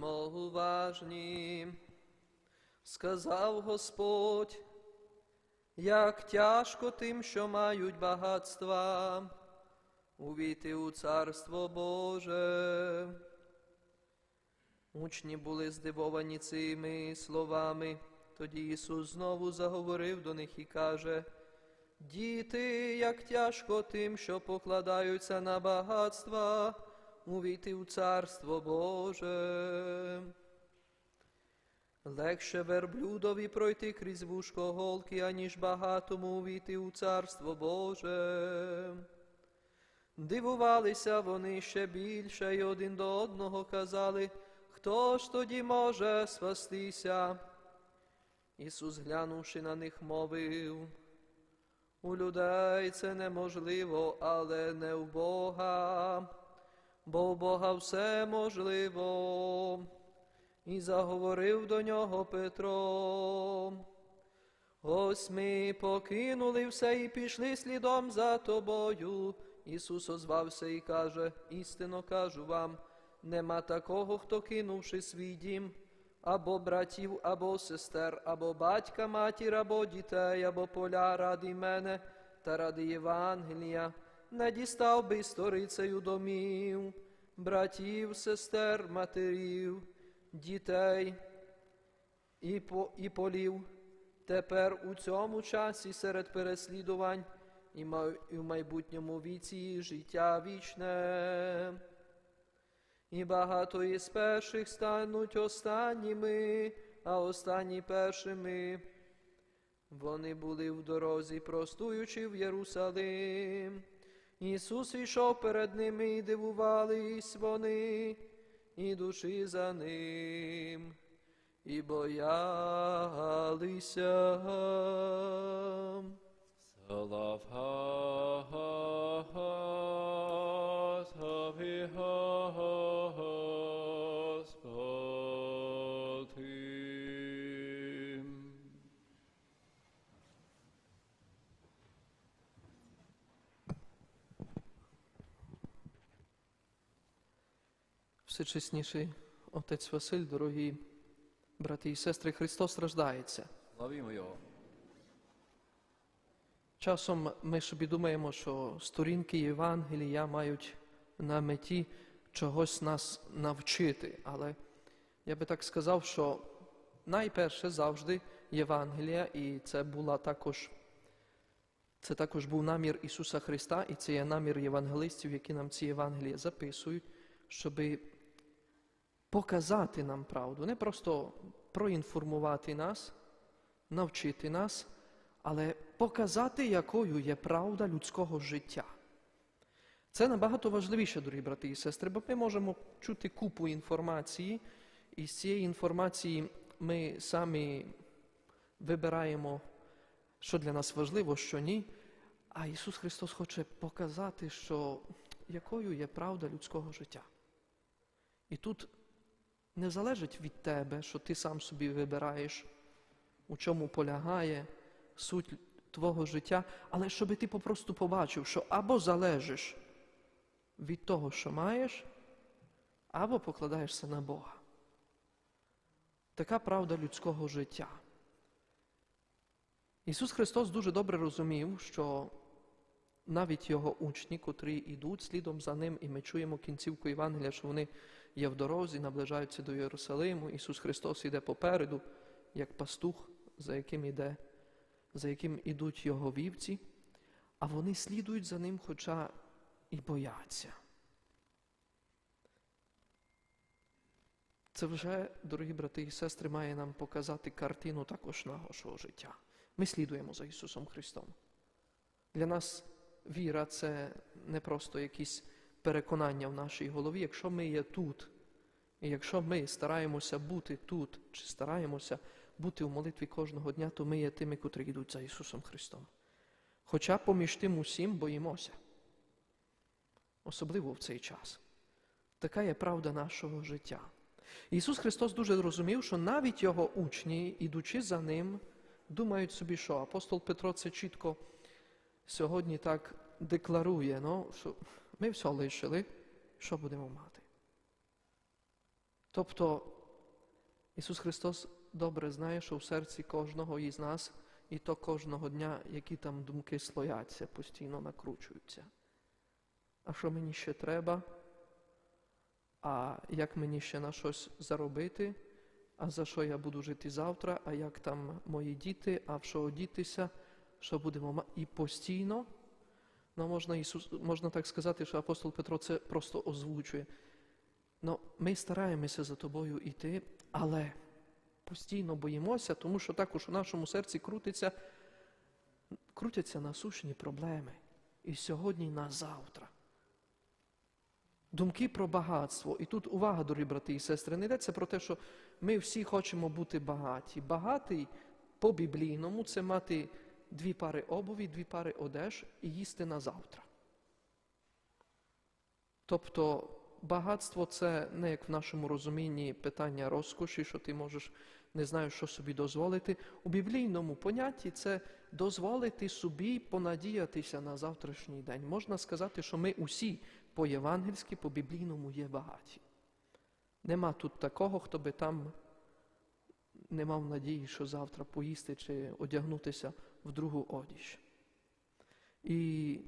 будьмо уважні. Сказав Господь, як тяжко тим, що мають багатства, увійти у Царство Боже. Учні були здивовані цими словами. Тоді Ісус знову заговорив до них і каже, Діти, як тяжко тим, що покладаються на багатства, увійти у Царство Боже. Легше верблюдові пройти крізь вушко голки, аніж багатому увійти у Царство Боже. Дивувалися вони ще більше й один до одного казали, хто ж тоді може спастися? Ісус, глянувши на них, мовив, у людей це неможливо, але не у Бога, бо у Бога все можливо. І заговорив до нього Петро. Ось ми покинули все і пішли слідом за тобою. Ісус озвався і каже, істинно кажу вам, нема такого, хто кинувши свій дім, або братів, або сестер, або батька, матір, або дітей, або поля ради мене та ради Євангелія, не дістав би сторицею домів, братів, сестер, матерів, дітей і, по, і полів. Тепер у цьому часі серед переслідувань і в майбутньому віці життя вічне. І багато із перших стануть останніми, а останні першими. Вони були в дорозі, простуючи в Єрусалим. Ісус ішов перед ними і дивувались вони, і душі за ним, і боялися. Слава love Всечесніший отець Василь, дорогі брати і сестри, Христос рождається. Славімо Його. Часом ми собі думаємо, що сторінки Євангелія мають на меті чогось нас навчити. Але я би так сказав, що найперше завжди Євангелія, і це була також, це також був намір Ісуса Христа, і це є намір євангелистів, які нам ці Євангелія записують, щоби показати нам правду, не просто проінформувати нас, навчити нас, але показати, якою є правда людського життя. Це набагато важливіше, дорогі брати і сестри, бо ми можемо чути купу інформації, і з цієї інформації ми самі вибираємо, що для нас важливо, що ні. А Ісус Христос хоче показати, що якою є правда людського життя. І тут не залежить від тебе, що ти сам собі вибираєш, у чому полягає суть твого життя, але щоб ти попросту побачив, що або залежиш від того, що маєш, або покладаєшся на Бога. Така правда людського життя. Ісус Христос дуже добре розумів, що навіть його учні, котрі йдуть слідом за ним, і ми чуємо кінцівку Євангелія, що вони є в дорозі, наближаються до Єрусалиму. Ісус Христос іде попереду, як пастух, за яким іде, за яким ідуть його вівці, а вони слідують за ним, хоча і бояться. Це вже, дорогі брати і сестри, має нам показати картину також нашого життя. Ми слідуємо за Ісусом Христом. Для нас віра це не просто якісь переконання в нашій голові. Якщо ми є тут, і якщо ми стараємося бути тут, чи стараємося бути в молитві кожного дня, то ми є тими, котрі йдуть за Ісусом Христом. Хоча поміж тим усім боїмося, особливо в цей час. Така є правда нашого життя. Ісус Христос дуже розумів, що навіть Його учні, ідучи за Ним, думають собі, що апостол Петро це чітко сьогодні так декларує, ну, що ми все лишили, що будемо мати. Тобто Ісус Христос добре знає, що в серці кожного із нас, і то кожного дня, які там думки слояться, постійно накручуються. А що мені ще треба? А як мені ще на щось заробити? А за що я буду жити завтра? А як там мої діти? А в що одітися? Що будемо ма- І постійно, ну можна, Ісус, можна так сказати, що апостол Петро це просто озвучує. Ну, ми стараємося за тобою йти, але постійно боїмося, тому що також у нашому серці крутиться, крутяться насущні проблеми. І сьогодні, і на завтра. Думки про багатство. І тут увага, дорогі брати і сестри, не йдеться про те, що ми всі хочемо бути багаті. Багатий по біблійному це мати дві пари обуві, дві пари одеж і їсти на завтра. Тобто багатство це не як в нашому розумінні питання розкоші, що ти можеш не знаю, що собі дозволити. У біблійному понятті це дозволити собі понадіятися на завтрашній день. Можна сказати, що ми усі по-євангельськи, по-біблійному є багаті. Нема тут такого, хто би там не мав надії, що завтра поїсти чи одягнутися в другу одіж. І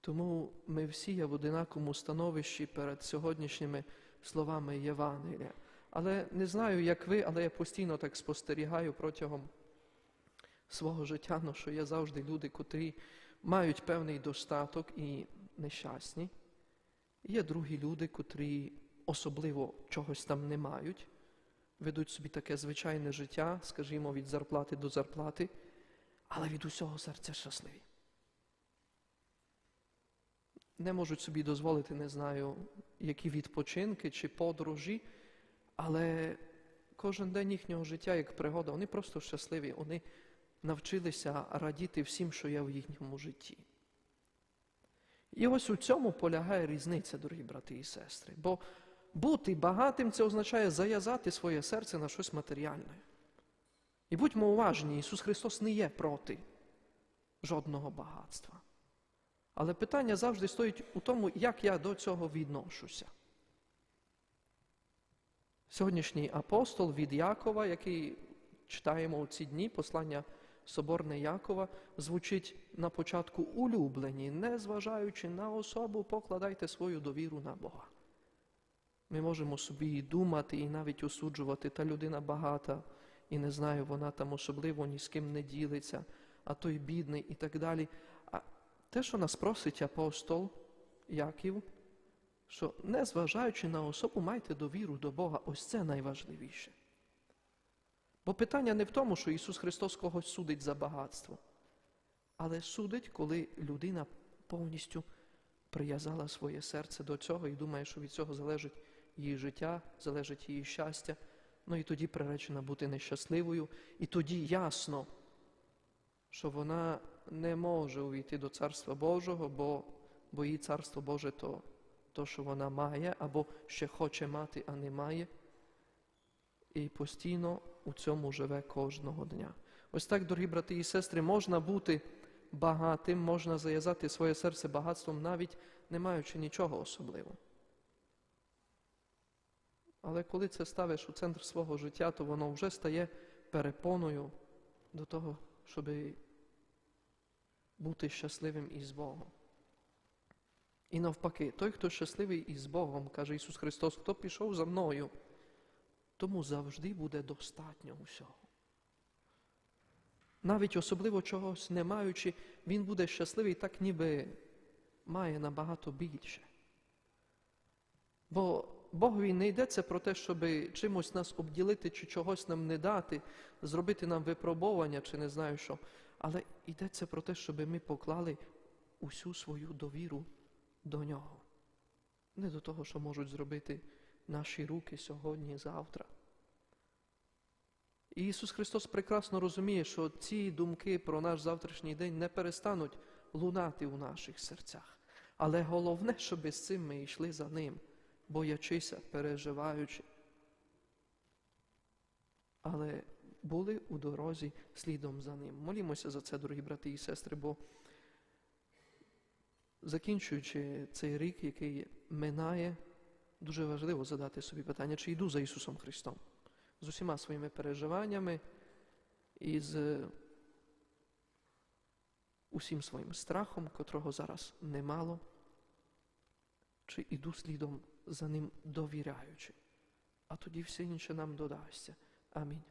тому ми всі є в одинаковому становищі перед сьогоднішніми словами Євангелія. Але не знаю, як ви, але я постійно так спостерігаю протягом свого життя, ну, що є завжди люди, котрі мають певний достаток і нещасні. Є другі люди, котрі особливо чогось там не мають, ведуть собі таке звичайне життя, скажімо, від зарплати до зарплати, але від усього серця щасливі. Не можуть собі дозволити, не знаю, які відпочинки чи подорожі, але кожен день їхнього життя, як пригода, вони просто щасливі, вони навчилися радіти всім, що є в їхньому житті. І ось у цьому полягає різниця, дорогі брати і сестри. Бо бути багатим це означає зав'язати своє серце на щось матеріальне. І будьмо уважні, Ісус Христос не є проти жодного багатства. Але питання завжди стоїть у тому, як я до цього відношуся. Сьогоднішній апостол від Якова, який читаємо у ці дні, послання Соборне Якова, звучить на початку улюблені, не зважаючи на особу, покладайте свою довіру на Бога. Ми можемо собі і думати, і навіть осуджувати, та людина багата, і не знаю, вона там особливо ні з ким не ділиться, а той бідний і так далі. А те, що нас просить апостол Яків, що незважаючи на особу, майте довіру до Бога, ось це найважливіше. Бо питання не в тому, що Ісус Христос когось судить за багатство, але судить, коли людина повністю прив'язала своє серце до цього і думає, що від цього залежить її життя, залежить її щастя. Ну і тоді приречена бути нещасливою, і тоді ясно, що вона не може увійти до Царства Божого, бо, бо її Царство Боже то, то, що вона має, або ще хоче мати, а не має. І постійно у цьому живе кожного дня. Ось так, дорогі брати і сестри, можна бути багатим, можна зав'язати своє серце багатством, навіть не маючи нічого особливого. Але коли це ставиш у центр свого життя, то воно вже стає перепоною до того, щоб бути щасливим із Богом. І навпаки, той, хто щасливий із Богом, каже Ісус Христос, хто пішов за мною, тому завжди буде достатньо усього. Навіть особливо чогось не маючи, він буде щасливий так, ніби має набагато більше. Бо Богові не йдеться про те, щоб чимось нас обділити чи чогось нам не дати, зробити нам випробування чи не знаю що. Але йдеться про те, щоб ми поклали усю свою довіру до нього. Не до того, що можуть зробити наші руки сьогодні, завтра. І Ісус Христос прекрасно розуміє, що ці думки про наш завтрашній день не перестануть лунати у наших серцях. Але головне, щоб з цим ми йшли за Ним, боячися, переживаючи. Але були у дорозі слідом за ним. Молімося за це, дорогі брати і сестри, бо закінчуючи цей рік, який минає, дуже важливо задати собі питання, чи йду за Ісусом Христом з усіма своїми переживаннями і з усім своїм страхом, котрого зараз немало, чи йду слідом за ним довіряючи, а тоді все інше нам додасться. Амінь.